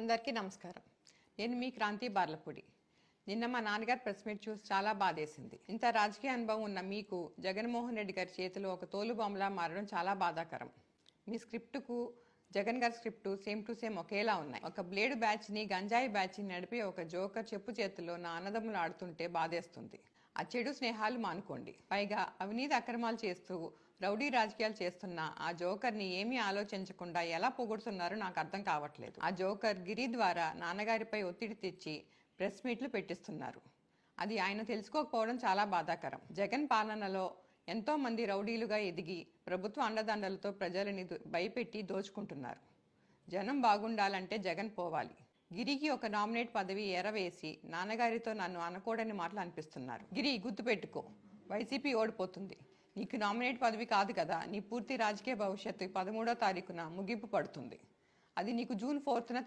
అందరికీ నమస్కారం. నేను మీ క్రాంతి బార్లపూడి. నిన్న మా నాన్నగారు ప్రెస్ మీట్ చూసి చాలా బాధేసింది. ఇంత రాజకీయ అనుభవం ఉన్న మీకు జగన్మోహన్ రెడ్డి గారి చేతిలో ఒక తోలు బొమ్మలా మారడం చాలా బాధాకరం. మీ స్క్రిప్టుకు జగన్ గారి స్క్రిప్టు సేమ్ టు సేమ్ ఒకేలా ఉన్నాయి. ఒక బ్లేడ్ బ్యాచ్ని గంజాయి బ్యాచ్ని నడిపి ఒక జోకర్ చెప్పు చేతిలో నా అన్నదమ్ములు ఆడుతుంటే బాధేస్తుంది. ఆ చెడు స్నేహాలు మానుకోండి. పైగా అవినీతి అక్రమాలు చేస్తూ రౌడీ రాజకీయాలు చేస్తున్న ఆ జోకర్ని ఏమీ ఆలోచించకుండా ఎలా పొగుడుతున్నారో నాకు అర్థం కావట్లేదు. ఆ జోకర్ గిరి ద్వారా నాన్నగారిపై ఒత్తిడి తెచ్చి ప్రెస్ మీట్లు పెట్టిస్తున్నారు. అది ఆయన తెలుసుకోకపోవడం చాలా బాధాకరం. జగన్ పాలనలో ఎంతో మంది రౌడీలుగా ఎదిగి ప్రభుత్వ అండదండలతో ప్రజలని భయపెట్టి దోచుకుంటున్నారు. జనం బాగుండాలంటే జగన్ పోవాలి. గిరికి ఒక నామినేట్ పదవి ఎరవేసి నాన్నగారితో నన్ను అనకూడని మాటలు అనిపిస్తున్నారు. గిరి గుర్తుపెట్టుకో. వైసీపీ ఓడిపోతుంది. నీకు నామినేట్ పదవి కాదు కదా. నీ పూర్తి రాజకీయ భవిష్యత్తు పదమూడో తారీఖున ముగింపు పడుతుంది. అది నీకు జూన్ ఫోర్త్న